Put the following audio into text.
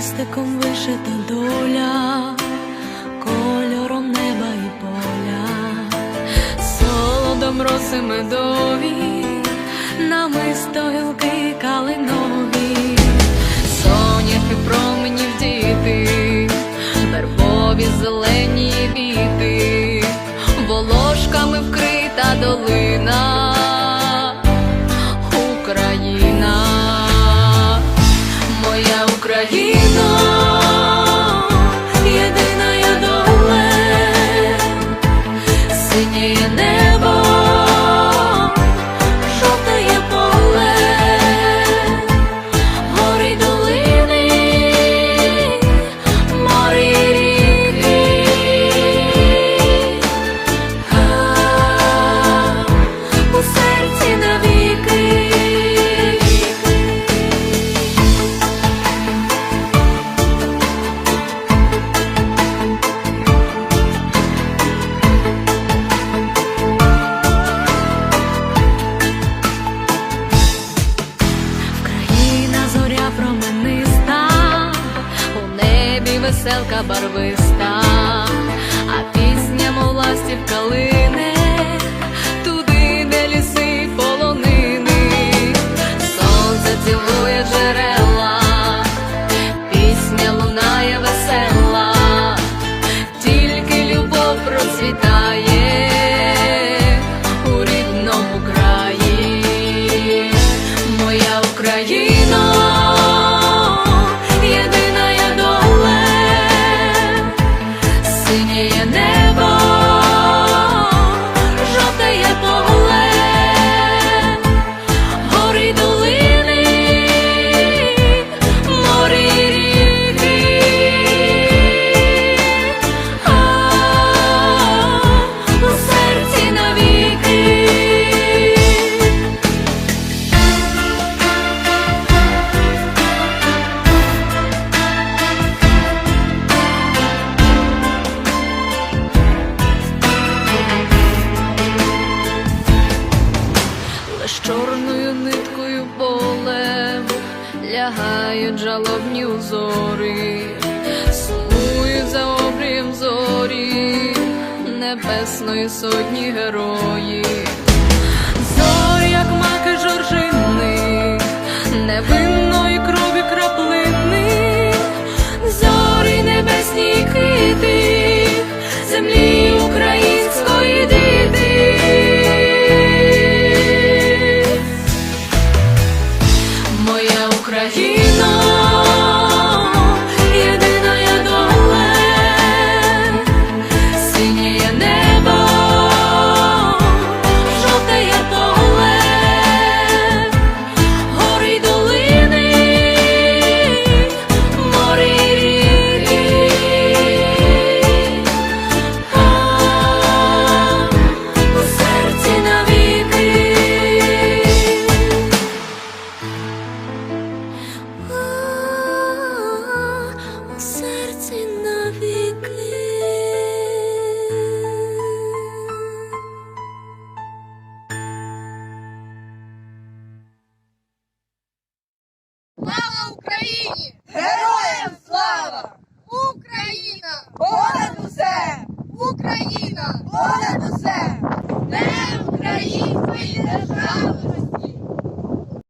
хрестиком вишита доля, кольором неба і поля, солодом роси медові, намисто гілки калинові, соняхи променів діти, вербові зелені біти, волошками вкрита долина. веселка барвиста, а пісня мов ластівка лине. чорною ниткою полем лягають жалобні узори, сумують за обрієм зорі, небесної сотні героїв. agir.